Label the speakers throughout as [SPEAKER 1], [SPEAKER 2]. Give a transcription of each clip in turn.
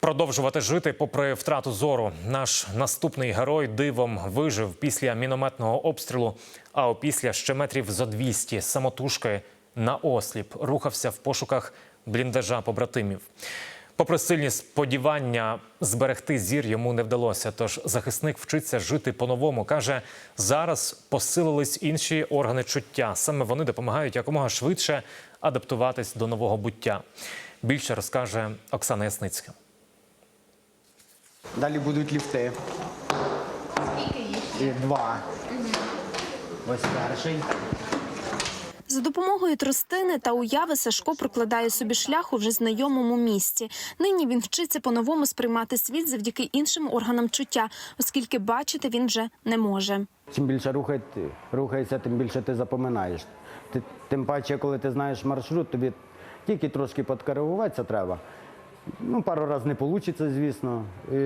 [SPEAKER 1] Продовжувати жити попри втрату зору. Наш наступний герой дивом вижив після мінометного обстрілу. А опісля ще метрів зо 200 самотужки на осліп рухався в пошуках бліндажа побратимів. Попри сильні сподівання зберегти зір йому не вдалося. Тож захисник вчиться жити по-новому. каже, зараз посилились інші органи чуття. Саме вони допомагають якомога швидше адаптуватись до нового буття. Більше розкаже Оксана Ясницька.
[SPEAKER 2] Далі будуть ліфти.
[SPEAKER 3] Скільки їх?
[SPEAKER 2] Два. Ось перший.
[SPEAKER 4] За допомогою тростини та уяви Сашко прокладає собі шлях у вже знайомому місці. Нині він вчиться по-новому сприймати світ завдяки іншим органам чуття, оскільки бачити він вже не може.
[SPEAKER 2] Чим більше рухай- рухаєшся, тим більше ти запоминаєш. Ти, тим паче, коли ти знаєш маршрут, тобі тільки трошки підкоригуватися треба. Ну, пару разів не вийде, звісно. І,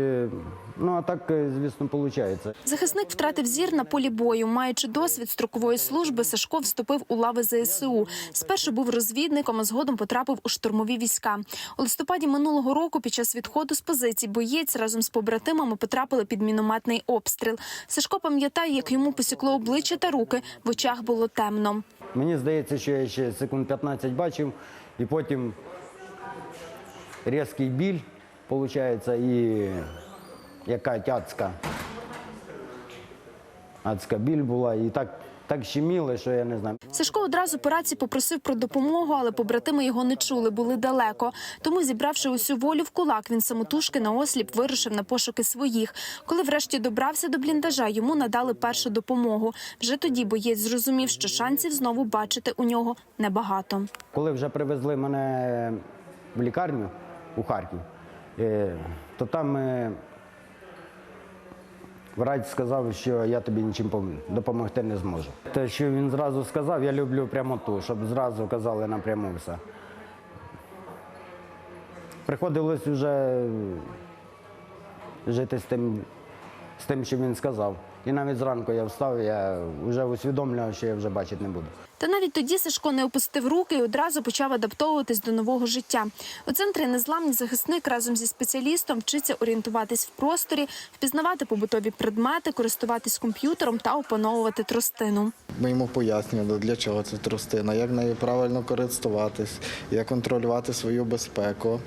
[SPEAKER 2] ну, а так, е, звісно, виходить.
[SPEAKER 4] Захисник втратив зір на полі бою. Маючи досвід строкової служби, Сашко вступив у лави ЗСУ. Спершу був розвідником, а згодом потрапив у штурмові війська. У листопаді минулого року, під час відходу з позицій, боєць разом з побратимами потрапили під мінометний обстріл. Сашко пам'ятає, як йому посікло обличчя та руки. В очах було темно.
[SPEAKER 2] Мені здається, що я ще секунд 15 бачив, і потім різкий біль, виходить, і яка тяцька. Адська біль була, і так, так щеміло, що я не знаю.
[SPEAKER 4] Сашко одразу по рації попросив про допомогу, але побратими його не чули, були далеко. Тому, зібравши усю волю в кулак, він самотужки на осліп вирушив на пошуки своїх. Коли врешті добрався до бліндажа, йому надали першу допомогу. Вже тоді боєць зрозумів, що шансів знову бачити у нього небагато.
[SPEAKER 2] Коли вже привезли мене в лікарню у Харків, е, то там е, врач сказав, що я тобі нічим допомогти не зможу. Те, що він зразу сказав, я люблю прямоту, щоб зразу казали напряму все. Приходилось вже жити з тим, з тим, що він сказав. І навіть зранку я встав, я вже усвідомлював, що я вже бачити не буду.
[SPEAKER 4] Та навіть тоді Сашко не опустив руки і одразу почав адаптовуватись до нового життя. У центрі незламний захисник разом зі спеціалістом вчиться орієнтуватись в просторі, впізнавати побутові предмети, користуватись комп'ютером та опановувати тростину.
[SPEAKER 5] Ми йому пояснювали, для чого це тростина, як нею правильно користуватись, як контролювати свою безпеку.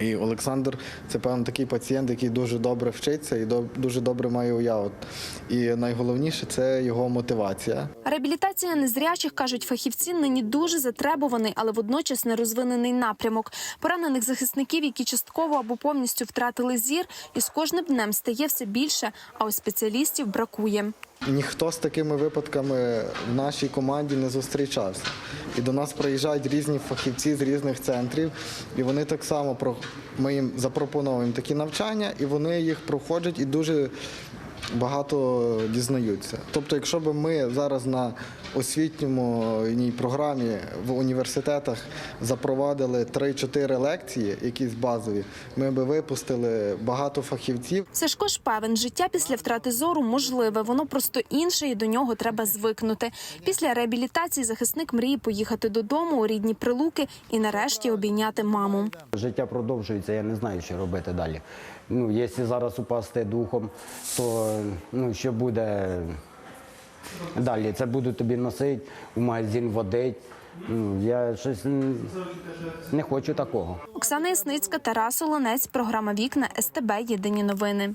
[SPEAKER 5] І Олександр це певно такий пацієнт, який дуже добре вчиться і дуже добре має уяву. І найголовніше це його мотивація.
[SPEAKER 4] Реабілітація незрячих, кажуть фахівці, нині дуже затребуваний, але водночас нерозвинений напрямок. Поранених захисників, які частково або повністю втратили зір, і з кожним днем стає все більше, а ось спеціалістів бракує.
[SPEAKER 5] Ніхто з такими випадками в нашій команді не зустрічався. І до нас приїжджають різні фахівці з різних центрів, і вони так само ми їм запропонуємо такі навчання, і вони їх проходять і дуже багато дізнаються. Тобто, якщо б ми зараз на освітньому програмі в університетах запровадили 3-4 лекції, якісь базові, ми би випустили багато фахівців.
[SPEAKER 4] Сашко ж певен, життя після втрати зору можливе, воно просто інше, і до нього треба звикнути. Після реабілітації захисник мріє поїхати додому у рідні прилуки і нарешті обійняти маму.
[SPEAKER 2] Життя продовжується, я не знаю, що робити далі. Ну, якщо зараз упасти духом, то ну, що буде далі? Це буду тобі носити, в магазин водить. Ну, я щось не хочу такого.
[SPEAKER 4] Оксана Ясницька, Тарас Олонець, програма Вікна СТБ. Єдині новини.